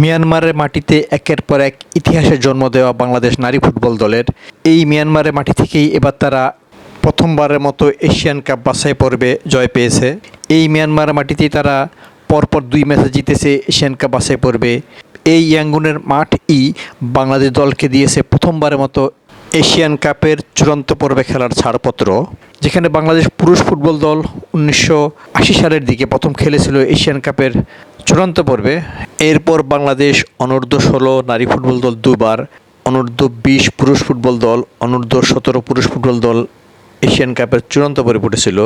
মিয়ানমারের মাটিতে একের পর এক ইতিহাসের জন্ম দেওয়া বাংলাদেশ নারী ফুটবল দলের। এই মিয়ানমারের মাটি থেকেই এবার তারা প্রথমবারের মতো এশিয়ান কাপ বাছাই পর্বে জয় পেয়েছে। এই মিয়ানমারের মাটিতেই তারা পরপর দুই ম্যাচে জিতেছে এশিয়ান কাপ বাছাই পর্বে। এই ইয়াঙ্গুনের মাঠই বাংলাদেশ দলকে দিয়েছে প্রথমবারের মতো এশিয়ান কাপের চূড়ান্ত পর্বে খেলার ছাড়পত্র, যেখানে বাংলাদেশ পুরুষ ফুটবল দল উনিশশো আশি সালের দিকে প্রথম খেলেছিল এশিয়ান কাপের চূড়ান্ত পর্বে। এরপর বাংলাদেশ অনূর্ধ্ব ষোলো নারী ফুটবল দল দুবার, অনূর্ধ্ব বিশ পুরুষ ফুটবল দল, অনূর্ধ্ব সতেরো পুরুষ ফুটবল দল এশিয়ান কাপের চূড়ান্ত পর্বে উঠেছিল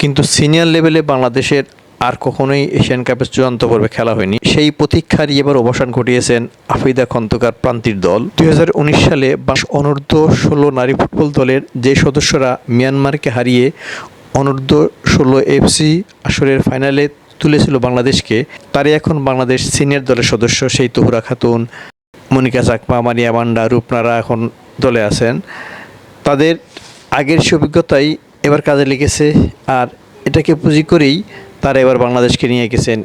কিন্তু সিনিয়র লেভেলে বাংলাদেশের আর কখনোই এশিয়ান কাপের চূড়ান্ত পর্বে খেলা হয়নি। সেই প্রতীক্ষারই এবার অবসান ঘটিয়েছেন আফিদা খন্দকার প্রান্তির দল। দুই হাজার উনিশ সালে বাংলাদেশ অনূর্ধ্ব ষোলো নারী ফুটবল দলের যে সদস্যরা মিয়ানমারকে হারিয়ে অনূর্ধ্ব ষোলো এফসি আসরের ফাইনালে তুলেছিল বাংলাদেশকে, তারই এখন বাংলাদেশ সিনিয়র দলের সদস্য সেই তহুরা খাতুন, মনিকা চাকমা, মারিয়া মান্ডা, রূপনারা এখন দলে আছেন। তাদের আগের সে অভিজ্ঞতাই এবার কাজে লেগেছে, আর এটাকে পুঁজি করেই তারা এবার বাংলাদেশকে নিয়ে গেছেন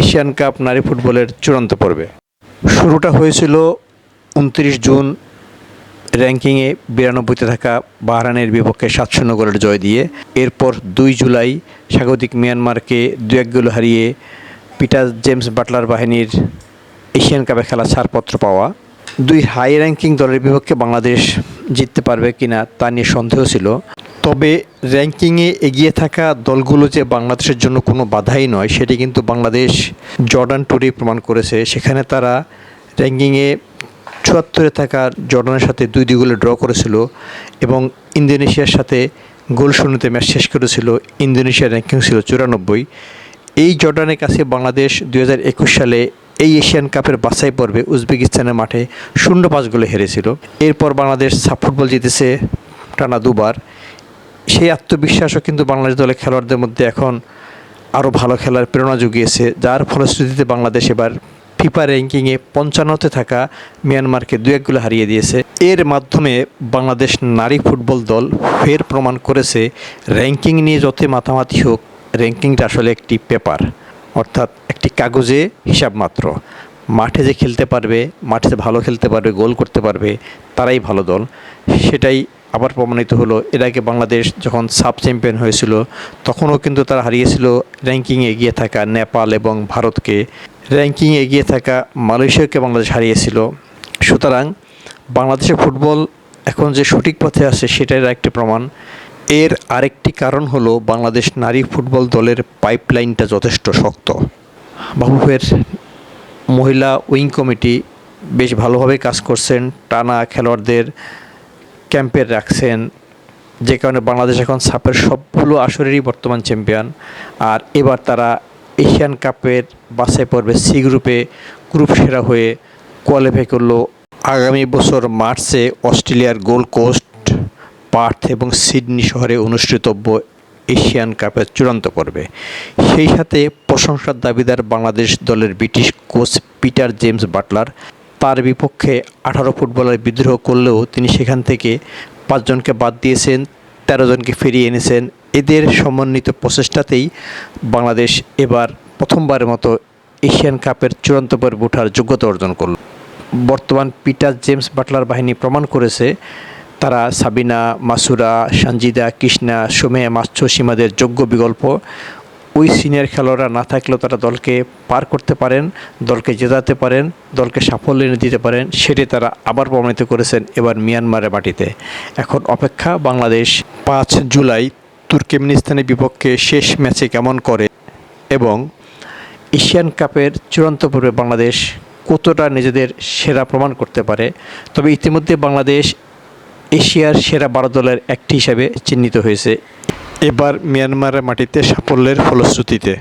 এশিয়ান কাপ নারী ফুটবলের চূড়ান্ত পর্বে। শুরুটা হয়েছিল উনত্রিশ জুন, র্যাঙ্কিংয়ে বিরানব্বইতে থাকা বাহরানের বিপক্ষে সাত শূন্য গোলের জয় দিয়ে। এরপর দুই জুলাই স্বাগতিক মিয়ানমারকে দু এক গোল হারিয়ে পিটার জেমস বাটলার বাহিনীর এশিয়ান কাপে খেলা ছাড়পত্র পাওয়া। দুই হাই র্যাঙ্কিং দলের বিপক্ষে বাংলাদেশ জিততে পারবে কিনা তা নিয়ে সন্দেহ ছিল। তবে র্যাঙ্কিংয়ে এগিয়ে থাকা দলগুলো যে বাংলাদেশের জন্য কোনো বাধাই নয়, সেটি কিন্তু বাংলাদেশ জর্ডান ট্যুরে প্রমাণ করেছে। সেখানে তারা র্যাঙ্কিংয়ে চুয়াত্তরে থাকা জর্ডানের সাথে দুই দুই গোলে ড্র করেছিল এবং ইন্দোনেশিয়ার সাথে গোল শূন্যতে ম্যাচ শেষ করেছিল ইন্দোনেশিয়ার র্যাঙ্কিং ছিল চুরানব্বই। এই জর্ডানের কাছে বাংলাদেশ দু হাজার একুশ সালে এই এশিয়ান কাপের বাছাই পর্বে উজবেকিস্তানের মাঠে শূন্য পাঁচ গোলে হেরেছিল। এরপর বাংলাদেশ সাফ ফুটবল জিতেছে টানা দুবার। সেই আত্মবিশ্বাসও কিন্তু বাংলাদেশ দলের খেলোয়াড়দের মধ্যে এখন আরও ভালো খেলার প্রেরণা জুগিয়েছে, যার ফলশ্রুতিতে বাংলাদেশ এবার ফিফা র্যাঙ্কিংয়ে পঞ্চান্নতে থাকা মিয়ানমারকে দু একগুলো হারিয়ে দিয়েছে। এর মাধ্যমে বাংলাদেশ নারী ফুটবল দল ফের প্রমাণ করেছে, র্যাঙ্কিং নিয়ে যতই মাতামাতি হোক, র্যাঙ্কিংটা আসলে একটি পেপার, অর্থাৎ একটি কাগজে হিসাব মাত্র। মাঠে যে খেলতে পারবে, মাঠে ভালো খেলতে পারবে, গোল করতে পারবে, তারাই ভালো দল। সেটাই আবার প্রমাণিত হলো। এর আগে বাংলাদেশ যখন সাব চ্যাম্পিয়ন হয়েছিল, তখনও কিন্তু তারা হারিয়েছিল র্যাঙ্কিংয়ে এগিয়ে থাকা নেপাল এবং ভারতকে। র্যাঙ্কিংয়ে এগিয়ে থাকা মালয়েশিয়াকে বাংলাদেশ হারিয়েছিল। সুতরাং বাংলাদেশের ফুটবল এখন যে সঠিক পথে আছে সেটার একটি প্রমাণ। এর আরেকটি কারণ হলো বাংলাদেশ নারী ফুটবল দলের পাইপলাইনটা যথেষ্ট শক্ত। বাবুফের মহিলা উইং কমিটি বেশ ভালোভাবে কাজ করছেন, টানা খেলোয়াড়দের ক্যাম্পে রাখছেন, যে কারণে বাংলাদেশ এখন সাপের সবগুলো আসরেরই বর্তমান চ্যাম্পিয়ন আর এবার তারা এশিয়ান কাপের বাছাই পর্বে সি গ্রুপে গ্রুপ সেরা হয়ে কোয়ালিফাই করল আগামী বছর মার্চে অস্ট্রেলিয়ার গোল্ড কোস্ট, পার্থ এবং সিডনি শহরে অনুষ্ঠিতব্য এশিয়ান কাপের চূড়ান্ত পর্বে। সেই সাথে প্রশংসার দাবিদার বাংলাদেশ দলের British coach Peter James Butler. তার বিপক্ষে আঠারো ফুটবলার বিদ্রোহ করলেও তিনি সেখান থেকে পাঁচজনকে বাদ দিয়েছেন। তেরো জনকে ফিরিয়ে এনেছেন। এদের সমন্বিত প্রচেষ্টাতেই বাংলাদেশ এবার প্রথমবারের মতো এশিয়ান কাপের চূড়ান্ত পর্বে ওঠার যোগ্যতা অর্জন করল। বর্তমান পিটার জেমস বাটলার বাহিনী প্রমাণ করেছে, তারা সাবিনা, মাসুরা সঞ্জিদা কৃষ্ণা, সোমেয়া মাছ সীমাদের যোগ্য বিকল্প ওই সিনিয়র খেলোয়াড়রা না থাকলেও তারা দলকে পার করতে পারেন, দলকে জেতাতে পারেন, দলকে সাফল্য এনে দিতে পারেন, সেটি তারা আবার প্রমাণিত করেছেন এবার মিয়ানমারের মাটিতে। এখন অপেক্ষা বাংলাদেশ পাঁচ জুলাই তুর্কমেনিস্তানের বিপক্ষে শেষ ম্যাচে কেমন করে এবং এশিয়ান কাপের চূড়ান্ত পর্বে বাংলাদেশ কতটা নিজেদের সেরা প্রমাণ করতে পারে? তবে ইতিমধ্যে বাংলাদেশ এশিয়ার সেরা বারো দলের একটি হিসাবে চিহ্নিত হয়েছে এবার মিয়ানমারের মাটিতে সাফল্যের ফলশ্রুতিতে।